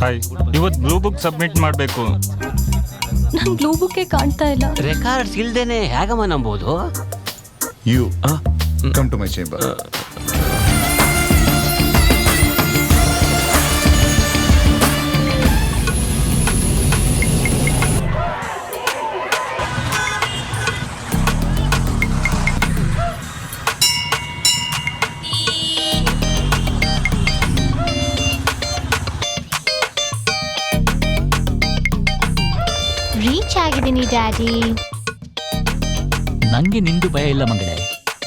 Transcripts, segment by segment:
Hi ಇವತ್ತು blue book submit ಮಾಡಬೇಕು. ನಂಗೆ ಬ್ಲೂ ಬುಕ್ಕೇ ಕಾಣ್ತಾ ಇಲ್ಲ. ರೆಕಾರ್ಡ್ಸ್ ಇಲ್ದೇನೆ ಹೇಗಮ್ಮ ನಂಬೋದು? You come to my chamber daddy. ನಂಗೆ ನಿಂದು ಭಯ ಇಲ್ಲ ಮಗಳೇ.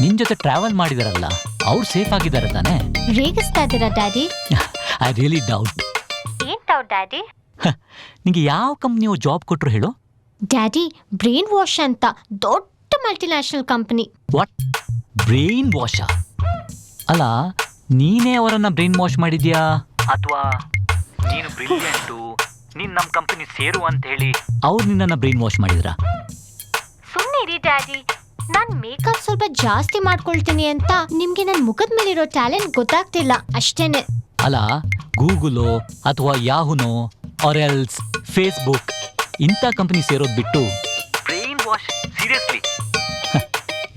ನಿನ್ ಜೊತೆ ಟ್ರಾವೆಲ್ ಮಾಡಿದಾರಲ್ಲ ಅವ್ರು ಸೇಫ್ ಆಗಿದ್ದಾರೆ ತಾನೆ? ರೇಗಿಸ್ತಾ ಇದ್ದೀರಾ ಡ್ಯಾಡಿ? ಐ ರಿಯಲಿ ಡೌಟ್ ಏನ್ ಡೌಟ್ ಡ್ಯಾಡಿ? ನಿಂಗೆ ಯಾವ ಕಂಪ್ನಿಯು ಜಾಬ್ ಕೊಟ್ರು ಹೇಳು? ಡ್ಯಾಡಿ ಬ್ರೈನ್ ವಾಶ್ ಅಂತ ದೊಡ್ಡ multinational company what brain wash ಅಲ್ಲ ನೀನೇ ಅವರನ್ನ ಬ್ರೈನ್ ವಾಶ್ ಮಾಡಿದ್ಯಾ? ಅಥವಾ ನೀನು ಬ್ರಿಲಿಯಂಟು ನೀನ್ ನಮ್ ಕಂಪನಿ ಸೇರು ಅಂತ ಹೇಳಿ ಅವ್ರು ನಿನ್ನ ಬ್ರೈನ್ ವಾಶ್ ಮಾಡಿದ್ರ? ಸುಮ್ಮನೆ ಇರಿ ಡ್ಯಾಡಿ. ನಾನ್ ಮೇಕಪ್ ಸ್ವಲ್ಪ ಜಾಸ್ತಿ ಮಾಡ್ಕೊಳ್ತೀನಿ ಅಂತ ನಿಮ್ಗೆ ನನ್ ಮುಖದ ಮೇಲಿರೋ ಟ್ಯಾಲೆಂಟ್ ಗೊತ್ತಾಗ್ತಿಲ್ಲ ಅಷ್ಟೇನೆ. ಅಲ್ಲ ಗೂಗುಲೋ ಅಥವಾ ಯಾಹುನೋ ಎಲ್ಸ್ ಫೇಸ್ಬುಕ್ ಇಂಥ ಕಂಪನಿ ಸೇರೋದ್ ಬಿಟ್ಟು. ಬ್ರೈನ್ ವಾಶ್ ಸೀರಿಯಸ್ಲಿ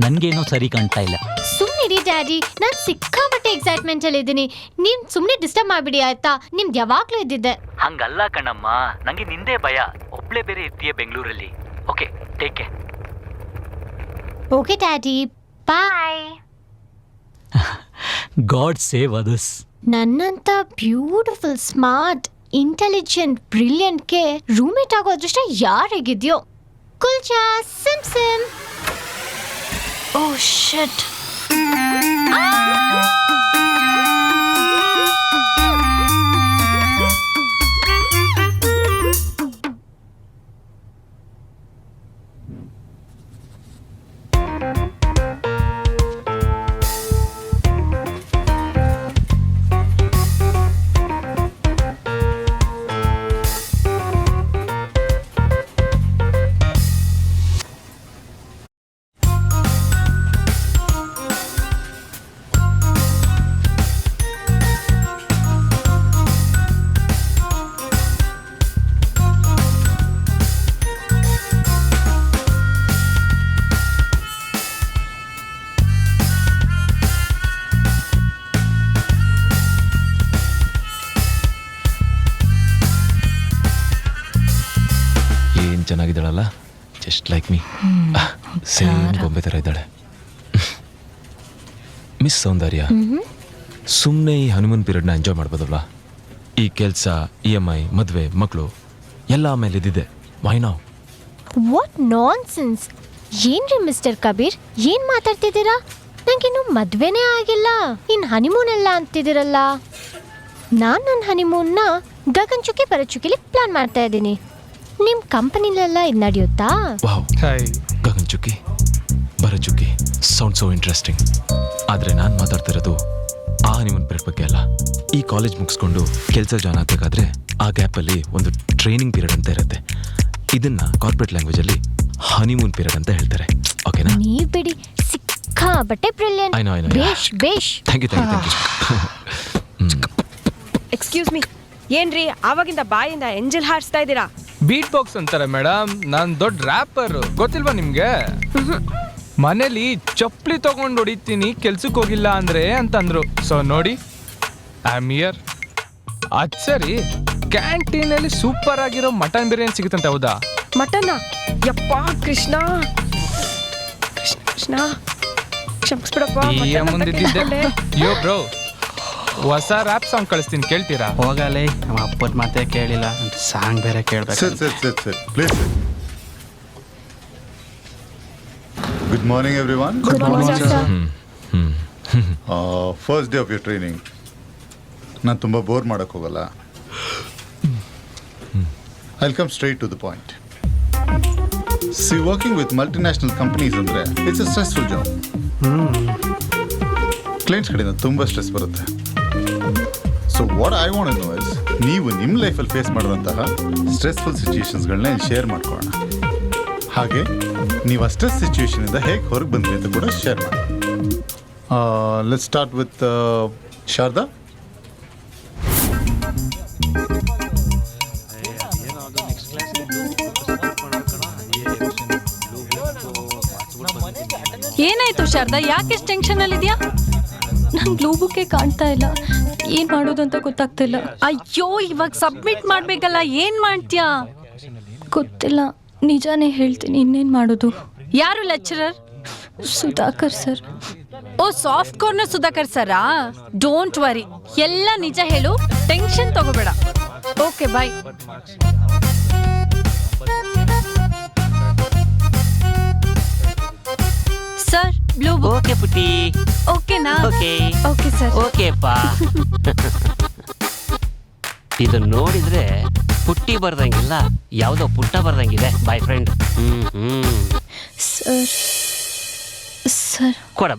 ನನಗೇನೋ ಸರಿ ಕಾಣ್ತಾ ಇಲ್ಲ. ಸುಮ್ಮನೆ ಇರಿ ಡ್ಯಾಡಿ. ನಾನ್ ಸಿಕ್ಕಾಪಟ್ಟೆ ಎಕ್ಸೈಟ್ಮೆಂಟ್ ಅಲ್ಲಿ ಇದ್ದೀನಿ. ನೀನ್ ಸುಮ್ನೆ ಡಿಸ್ಟರ್ಬ್ ಮಾಡ್ಬಿಡಿ ಆಯ್ತಾ? ನಿಮ್ಗೆ ಯಾವಾಗ್ಲೂ ಇದ್ದಿದ್ದೆ. ಹಂಗಲ್ಲ ಕಣಮ್ಮ. ನಂಗೆ ನಿಂದೇ ಭಯ. ಒಬ್ಳೆ ಬೇರೆ ಇರ್ತೀಯ ಬೆಂಗಳೂರಲ್ಲಿ? Okay take care okay daddy bye God save others ನನ್ನಂತ ಬ್ಯೂಟಿಫುಲ್ ಸ್ಮಾರ್ಟ್ ಇಂಟೆಲಿಜೆಂಟ್ ಬ್ರಿಲಿಯಂಟ್ಗೆ ರೂಮೇಟ್ ಆಗೋ ಅದೃಷ್ಟ ಯಾರಿಗಿದೆಯೋ ಕುಲ್ಚಾ ಸಿಮ್ ಸಿಮ್ ಓ shut just like me same ಗೊಂಬೆ ಥರ ಇದ್ದಾಳೆ. ಮಿಸ್ ಸೌಂದರ್ಯ. ಸುಮ್ಮನೆ ಈ ಹನುಮನ್ ಪೀರಿಯಡ್ನ ಎಂಜಾಯ್ ಮಾಡ್ಬೋದಲ್ವಾ? ಈ ಕೆಲಸ ಇ ಎಂ ಐ ಮದುವೆ ಮಕ್ಕಳು ಎಲ್ಲ ಆಮೇಲೆ ಇದ್ದಿದೆ ವೈ ನಾವ್ ವಾಟ್ ನಾನ್ ಸೆನ್ಸ್ ಏನ್ರಿ ಮಿಸ್ಟರ್ ಕಬೀರ್? ಏನ್ ಮಾತಾಡ್ತಿದ್ದೀರಾ? ನಂಗಿನ್ನು ಮದ್ವೆನೇ ಆಗಿಲ್ಲ. ಇನ್ ಹನಿಮೂನ್ ಎಲ್ಲ ಅಂತಿದ್ದೀರಲ್ಲ. ನಾನು ನನ್ನ ಹನಿಮೂನ್ನ ಗಗನ್ ಚುಕ್ಕಿ ಬರಚುಕ್ಕಿಲಿ ಪ್ಲಾನ್ ಮಾಡ್ತಾ ಇದ್ದೀನಿ. ನಿಮ್ ಕಂಪನಿಲೆಲ್ಲ ಇದು ನಡೆಯುತ್ತಾ? ವಾವ್. ಗಗನ್ ಚುಕ್ಕಿ ಬರ ಚುಕ್ಕಿ ಸೌಂಡ್ ಸೋ ಇಂಟ್ರೆಸ್ಟಿಂಗ್ ಆದರೆ ನಾನು ಮಾತಾಡ್ತಿರೋದು ಆ ನಿಮ್ಮ ಪೀರಿಯಡ್ ಬಗ್ಗೆ ಅಲ್ಲ. ಈ ಕಾಲೇಜ್ ಮುಗಿಸ್ಕೊಂಡು ಕೆಲಸ ಜಾಯ್ನ್ ಆಗಬೇಕಾದ್ರೆ ಆ ಗ್ಯಾಪಲ್ಲಿ ಒಂದು ಟ್ರೈನಿಂಗ್ ಪೀರಿಯಡ್ ಅಂತ ಇರುತ್ತೆ. ಇದನ್ನ ಕಾರ್ಪೊರೇಟ್ ಲ್ಯಾಂಗ್ವೇಜಲ್ಲಿ ಹನಿಮೂನ್ ಪೀರಿಯಡ್ ಅಂತ ಹೇಳ್ತಾರೆ. ಓಕೆನಾ ನೀ? ಬಿಡಿ ಸಿಕ್ಕಾ ಬಟ್ಟೆ brilliant I know, I know, yeah. ಬೇಷ್ ಬೇಷ್. Thank you thank you thank you excuse me ಏನ್ರಿ ಆವಾಗಿಂದ ಬಾಯಿಂದ ಎಂಜಲ್ ಹಾರಿಸ್ತಾ ಇದ್ದೀರಾ ಬೀಟ್ ಬಾಕ್ಸ್ ಅಂತಾರೆ ಮೇಡಮ್ ನಾನು ದೊಡ್ಡ ರ್ಯಾಪರ್ ಗೊತ್ತಿಲ್ವಾ ನಿಮ್ಗೆ? ಮನೇಲಿ ಚಪ್ಪಲಿ ತಗೊಂಡು ಹೊಡಿತೀನಿ ಕೆಲ್ಸಕ್ಕೆ ಹೋಗಿಲ್ಲ ಅಂದ್ರೆ ಅಂತಂದ್ರು. ಸೊ ನೋಡಿ ಐ ಆಮ್ ಇಯರ್ ಅದ್ ಸರಿ ಕ್ಯಾಂಟೀನಲ್ಲಿ ಸೂಪರ್ ಆಗಿರೋ ಮಟನ್ ಬಿರಿಯಾನಿ ಸಿಗುತ್ತಂತೆ ಹೌದಾ? ಮಟನ್? ಯಪ್ಪ ಕೃಷ್ಣ. ಕೃಷ್ಣ ಕೃಷ್ಣ. ಕ್ಷಮಿಸ್ಬಿಡಪ್ಪ ಮಟನ್ ಅಂತ ಮುಂದಿದ್ದಿದ್ದೆ ಕೇಳ್ಕೊಂಡೆ. ಯೋ ಬ್ರೋ ಹೊಸ ರ್ಯಾಪ್ ಸಾಂಗ್ ಕಳಿಸ್ತೀನಿ ಕೇಳ್ತೀರಾ? ಹೋಗಲೇ ನಮ್ಮ ಅಪ್ಪದ ಮಾತೇ ಕೇಳಿಲ್ಲ. ಸಾಂಗ್ ಬೇರೆ ಕೇಳ್ಬೇಕು sir sir sir sir. Please good morning every one good morning sir first day of you training ನಾನು ತುಂಬ ಬೋರ್ ಮಾಡೋಕ್ಕೆ ಹೋಗಲ್ಲ. I come straight to the point see working with multinational companies ಅಂದರೆ it's a stressful job clients ಕಡೆಯಿಂದ ತುಂಬ stress ಬರುತ್ತೆ. So what I want know is ನೀವು ನಿಮ್ಮ ಲೈಫಲ್ಲಿ ಫೇಸ್ ಮಾಡಿದಂತಹ ಸ್ಟ್ರೆಸ್ಫುಲ್ ಸಿಚುಯೇಷನ್ಸ್ಗಳನ್ನ ಶೇರ್ ಮಾಡ್ಕೊಳ್ಳೋಣ. ಹಾಗೆ ನೀವು ಆ ಸ್ಟ್ರೆಸ್ ಸಿಚುಯೇಷನಿಂದ ಹೇಗೆ ಹೊರಗೆ ಬಂದ್ರಿ ಅಂತ ಕೂಡ ಶೇರ್ ಮಾಡಿ ಲೆಟ್ ಸ್ಟಾರ್ಟ್ ವಿತ್ ಶಾರದಾ. ಏನಾಯ್ತು ಶಾರದಾ? ಯಾಕೆ ಟೆನ್ಷನ್ ಅಲ್ಲಿ ಇದೆಯಾ ಬುಕ್ಕೆ ಕಾಣ್ತಾ ಇಲ್ಲ. ಏನ್ ಮಾಡೋದು ಅಂತ ಗೊತ್ತಾಗ್ತಿಲ್ಲ ಅಯ್ಯೋ ಇವಾಗ ಸಬ್ಮಿಟ್ ಮಾಡ್ಬೇಕಲ್ಲ ಏನ್ ಮಾಡ್ತೀಯಾ? ಗೊತ್ತಿಲ್ಲ. ನಿಜಾನೇ ಹೇಳ್ತೀನಿ ಇನ್ನೇನ್ ಮಾಡೋದು? ಯಾರು lecturer Sudhakar sir. Oh soft corner Sudhakar sir don't worry ಎಲ್ಲ ನಿಜ ಹೇಳು tension ತಗೋಬೇಡ. Okay bye sir blue book okay Putti. ಓಕೆನಾ? ಓಕೆ. Okay sir. ಓಕೆಪ್ಪ. ಇದು ನೋಡಿದ್ರೆ ಪುಟ್ಟಿ ಬರ್ದಂಗಿಲ್ಲ ಯಾವುದೋ ಪುಟ್ಟ ಬರ್ದಂಗಿದೆ ಬಾಯ್ ಫ್ರೆಂಡ್ ಹ್ಮ್ ಹ್ಮ್. Sir sir. ಕೊಡ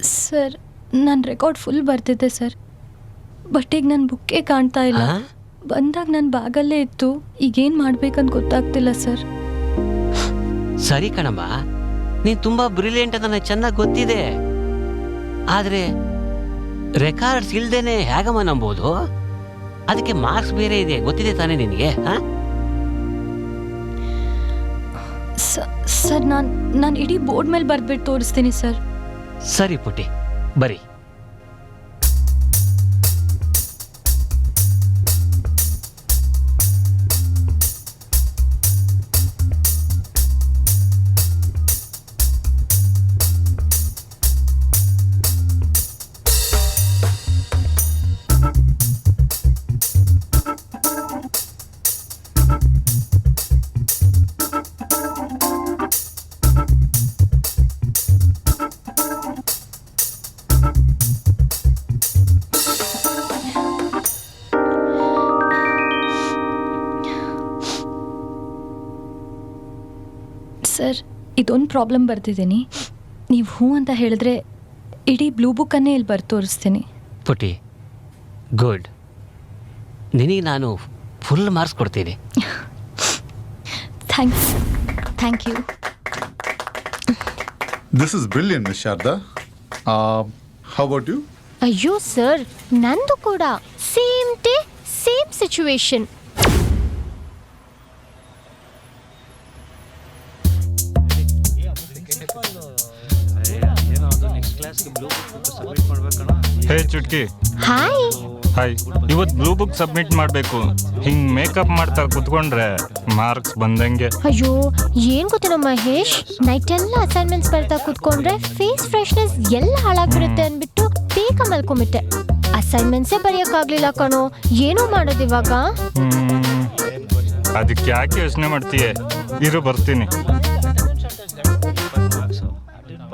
ಸರ್ ನನ್ನ ರೆಕಾರ್ಡ್ ಫುಲ್ ಬರ್ತಿದ್ದೆ ಸರ್. ಬಟ್ ಈಗ ನನ್ನ ಬುಕ್ಕೇ ಕಾಣ್ತಾ ಇಲ್ಲ. ಆ? ಬಂದಾಗ ನನ್ನ ಬಾಗಲ್ಲೇ ಇತ್ತು. ಈಗೇನು ಮಾಡ್ಬೇಕಂತ ಗೊತ್ತಾಗ್ತಿಲ್ಲ ಸರ್. ಸರಿ ಕಣಮ್ಮ. ನೀನ್ ತುಂಬಾ ಬ್ರಿಲಿಯಂಟ್ ಅಂತ ನನಗೆ ಚೆನ್ನಾಗಿ ಗೊತ್ತಿದೆ. ಆದ್ರೆ ರೆಕಾರ್ಡ್ಸ್ ಇಲ್ದೇನೆ ಹೇಗಮ್ಮ ನಂಬೋದು? ಅದಕ್ಕೆ ಮಾರ್ಕ್ಸ್ ಬೇರೆ ಇದೆ ಗೊತ್ತಿದೆ ತಾನೇ ನಿನಗೆ ಹಾ? ಸರ್ ನಾನು ನಾನು ಇಡೀ ಬೋರ್ಡ್ ಮೇಲೆ ಬರ್ದ್ಬಿಟ್ಟು ತೋರಿಸ್ತೀನಿ ಸರ್. ಸರಿ ಪುಟ್ಟಿ ಬರಿ. ಇದೊಂದು ಪ್ರಾಬ್ಲಮ್ ಬರ್ತಿದ್ದೀನಿ ನೀವು ಹ್ಞೂ ಅಂತ ಹೇಳಿದ್ರೆ ಇಡೀ ಬ್ಲೂ ಬುಕ್ಕನ್ನೇ ಇಲ್ಲಿ ಬರ್ದು ತೋರಿಸ್ತೀನಿ. ಪುಟಿ ಗುಡ್ ನಿನಗೆ ನಾನು ಫುಲ್ ಮಾರ್ಕ್ಸ್ ಕೊಡ್ತೀನಿ. Thanks thank you this is brilliant Miss Sharada how about you ಅಯ್ಯೋ ಸರ್ ನಂದು ಕೂಡ same day same situation hey Chutki hi hi ಇವತ್ತು ಬ್ಲೂ ಬುಕ್ ಸಬ್ಮಿಟ್ ಮಾಡಬೇಕು. ಹಿಂಗ್ ಮೇಕಪ್ ಮಾಡ್ತಾ ಕುತ್ಕೊಂಡ್ರೆ ಮಾರ್ಕ್ಸ್ ಬಂದಂಗೆ. ಅಯ್ಯೋ ಏನ್ ಗೊತ್ತೇನೋ ಮಹೇಶ್? ನೈಟ್ ಎಲ್ಲ ಅಸೈನ್ಮೆಂಟ್ಸ್ ಬರ್ತಾ ಕುತ್ಕೊಂಡ್ರೆ ಫೇಸ್ ಫ್ರೆಶ್ನೆಸ್ ಎಲ್ಲ ಹಾಳಾಗ್ಬಿಡುತ್ತೆ ಅಂದ್ಬಿಟ್ಟು ಬೇಗ ಮಲ್ಕೊಂಬಿಟ್ಟೆ. ಅಸೈನ್ಮೆಂಟ್ಸೇ ಬರೆಯೋಕ್ಕಾಗ್ಲಿಲ್ಲ ಕಣೋ. ಏನು ಮಾಡೋದು ಇವಾಗ. ಅದಕ್ಕೆ ಯಾಕೆ ಯೋಚನೆ ಮಾಡ್ತೀಯ? ಇರು ಬರ್ತೀನಿ.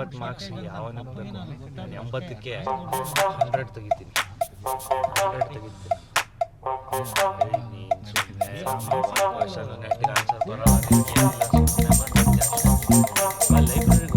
ಇಪ್ಪತ್ತು ಮಾರ್ಕ್ಸ್ ಯಾವನ ನಂಬರ್ ನಾನು ಎಂಬತ್ತಕ್ಕೆ ಹಂಡ್ರೆಡ್ ತೆಗಿತೀನಿ. ಹಂಡ್ರೆಡ್ ತೆಗಿತೀನಿ. ನೀನು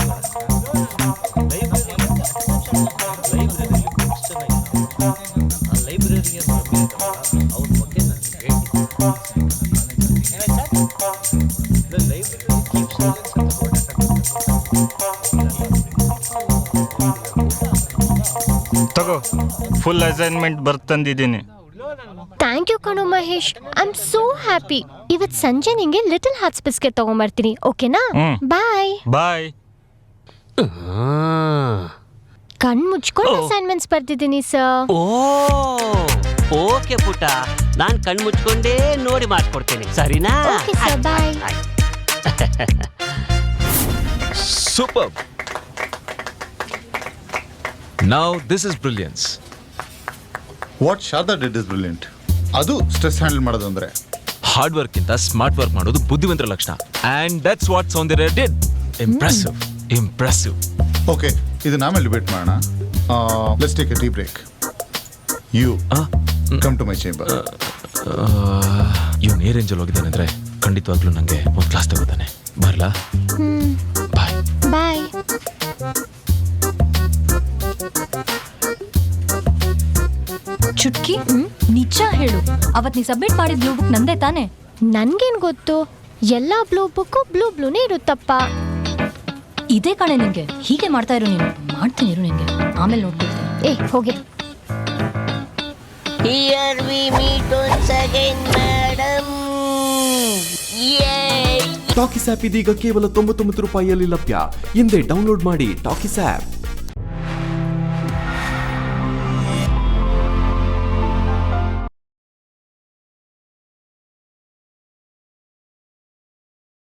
ಅಸೈನ್ಮೆಂಟ್ ಬರ್ತಂದಿದ್ದೀನಿ. ಥ್ಯಾಂಕ್ ಯು ಕಣೋ Mahesh. I am so happy ಇವತ್ ಸಂಜೆ ನಿಂಗೆ ಲಿಟಲ್ ಹಾರ್ಟ್ಸ್ ಬಿಸ್ಕೆಟ್ ತಗೊಂಬರ್ತೀನಿ ಓಕೆನಾ ಹ್ಮ್. ಬಾಯ್ ಬಾಯ್ ಕಣ್ ಮುಚ್ಕೊಂಡು ಅಸೈನ್ಮೆಂಟ್ಸ್ ಬರ್ತಿದ್ದೀನಿ ಸರ್ ಓ ಓಕೆ ಪುಟ್ಟ. ನಾನು ಕಣ್ ಮುಚ್ಕೊಂಡೇ ನೋಡಿ ಮಾಡ್ಕೊಡ್ತೀನಿ. ಸರಿನಾ? Okay sir Bye. Super now this is brilliance what Sharada did is brilliant ಅದು ಸ್ಟ್ರೆಸ್ ಹ್ಯಾಂಡಲ್ ಮಾಡೋದು ಅಂದ್ರೆ. ಹಾರ್ಡ್ ವರ್ಕ್ಕಿಂತ ಸ್ಮಾರ್ಟ್ ವರ್ಕ್ ಮಾಡೋದು ಬುದ್ಧಿವಂತರ ಲಕ್ಷಣ. And that's what Soundarya did impressive impressive okay ಇದು ಆಮೇಲೆ ಡಿಬೇಟ್ ಮಾಡೋಣ. Let's take a tea break you come to my chamber ಇವನು ಏ ರೇಂಜಲ್ಲಿ ಹೋಗಿದ್ದಾನೆ ಅಂದರೆ ಖಂಡಿತವಾಗ್ಲೂ ನನಗೆ ಒಂದು ಕ್ಲಾಸ್ ತಗೋತಾನೆ. ಬರಲಾ? ಚುಟ್ಕಿ? ನಿಜ ಹೇಳು. ಅವತ್ ನೀ ಸಬ್ಮಿಟ್ ಮಾಡಿದ ಬ್ಲೂ ಬುಕ್ ನಂದೇ ತಾನೆ? ನನ್ಗೇನ್ ಗೊತ್ತು? ಎಲ್ಲ ಬ್ಲೂ ಬುಕ್ಕು ಬ್ಲೂ ಬ್ಲೂನೇ ಇರುತ್ತಪ್ಪ. ಇದೇ ಕಣೆ ನಿಂಗೆ. ಹೀಗೆ ಮಾಡ್ತಾ ಇರು ನೀನು. ಮಾಡ್ತೀನಿ ಇರು ನಿಂಗೆ. ಆಮೇಲೆ ನೋಡ್ಕೊಳ್ತೀನಿ. ಏ ಹೋಗೆ. Here we meet once again, madam. Yay! Talkies app ಇದೀಗ ಕೇವಲ ತೊಂಬತ್ತೊಂಬತ್ತು ರೂಪಾಯಿಯಲ್ಲಿ ಲಭ್ಯ. ಹಿಂದೆ ಡೌನ್ಲೋಡ್ ಮಾಡಿ ಟಾಕಿಸ್ ಆಪ್